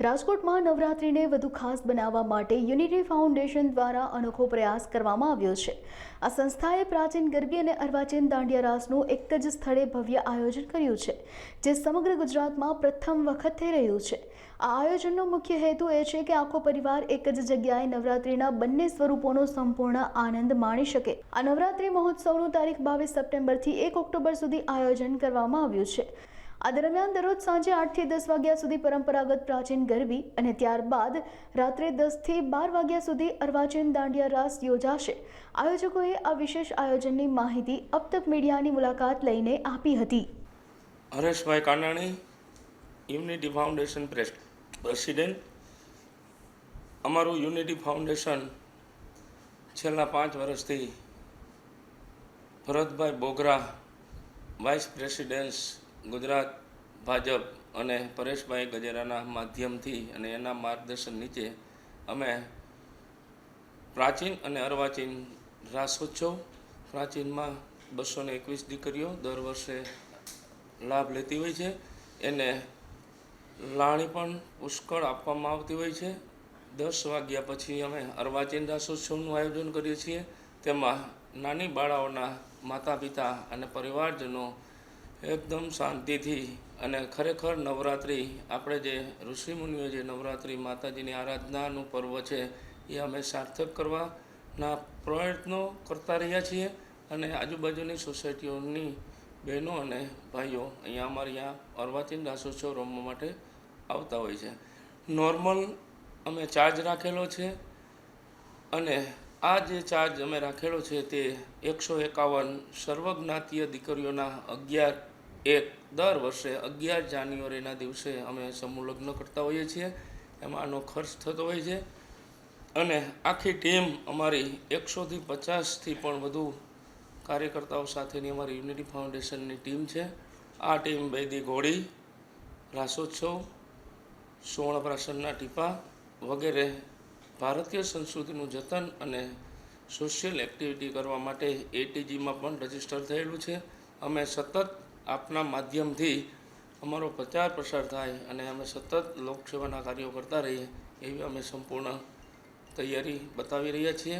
રાજકોટમાં નવરાત્રિને વધુ ખાસ બનાવવા માટે યુનિટી ફાઉન્ડેશન દ્વારા અનોખો પ્રયાસ કરવામાં આવ્યો છે. આ સંસ્થાએ પ્રાચીન ગરબી અને અર્વાચીન દાંડિયા રાસનું એક જ સ્થળે ભવ્ય આયોજન કર્યું છે, જે સમગ્ર ગુજરાતમાં પ્રથમ વખત થઈ રહ્યું છે. આ આયોજનનો મુખ્ય હેતુ એ છે કે આખો પરિવાર એક જ જગ્યાએ નવરાત્રિના બંને સ્વરૂપોનો સંપૂર્ણ આનંદ માણી શકે. આ નવરાત્રિ મહોત્સવનું તારીખ બાવીસ સપ્ટેમ્બરથી એક ઓક્ટોબર સુધી આયોજન કરવામાં આવ્યું છે. આ દરમિયાન દરરોજ સાંજે આઠથી દસ વાગ્યા સુધી પરંપરાગત પ્રાચીન ગરબી અને ત્યારબાદ રાત્રે દસથી બાર વાગ્યા સુધી અર્વાચીન દાંડિયા રાસ યોજાશે. આયોજકોએ આ વિશેષ આયોજનની માહિતી અબ તક મીડિયાની મુલાકાત લઈને આપી હતી. Hareshbhai Kanani, unity foundation press, president. અમારું યુનિટી ફાઉન્ડેશન છેલ્લા પાંચ વર્ષથી ભરતભાઈ બોગરા, વાઇસ પ્રેસિડેન્સ ગુજરાત ભાજપ અને પરેશભાઈ ગજેરાના માધ્યમથી અને એના માર્ગદર્શન નીચે અમે પ્રાચીન અને અર્વાચીન રાસોત્સવ, પ્રાચીનમાં બસો ને એકવીસ દીકરીઓ દર વર્ષે લાભ લેતી હોય છે. એને લાણી પણ પુષ્કળ આપવામાં આવતી હોય છે. દસ વાગ્યા પછી અમે અર્વાચીન રાસોત્સવનું આયોજન કરીએ છીએ. તેમાં નાની બાળાઓના માતા પિતા અને પરિવારજનો એકદમ શાંતિથી અને ખરેખર નવરાત્રિ, આપણે જે ઋષિમુનિઓ જે નવરાત્રિ માતાજીની આરાધનાનું પર્વ છે, એ અમે સાર્થક કરવાના પ્રયત્નો કરતા રહ્યા છીએ. અને આજુબાજુની સોસાયટીઓની બહેનો અને ભાઈઓ અહીંયા અમારે અહીંયા અર્વાચીન રાસોત્સવ રમવા માટે આવતા હોય છે. નોર્મલ અમે ચાર્જ રાખેલો છે અને આ જે ચાર્જ અમે રાખેલો છે તે એકસો એકાવન સર્વજ્ઞાતીય દીકરીઓના અગિયાર એક દર વર્ષે અગિયાર જાન્યુઆરીના દિવસે અમે સમૂહ લગ્ન કરતા હોઈએ છીએ. એમાં આનો ખર્ચ થતો હોય છે. અને આખી ટીમ અમારી એકસોથી પચાસથી પણ વધુ કાર્યકર્તાઓ સાથેની અમારી યુનિટી ફાઉન્ડેશનની ટીમ છે. આ ટીમ બેદી ઘોડી, રાસોત્સવ, સુવર્ણપ્રાશનના ટીપા વગેરે ભારતીય સંસ્કૃતિનું જતન અને સોશિયલ એક્ટિવિટી કરવા માટે એટીજીમાં પણ રજિસ્ટર થયેલું છે. અમે સતત આપના માધ્યમથી અમારો પ્રચાર પ્રસાર થાય અને અમે સતત લોકસેવાના કાર્યો કરતા રહીએ એવી અમે સંપૂર્ણ તૈયારી બતાવી રહ્યા છીએ.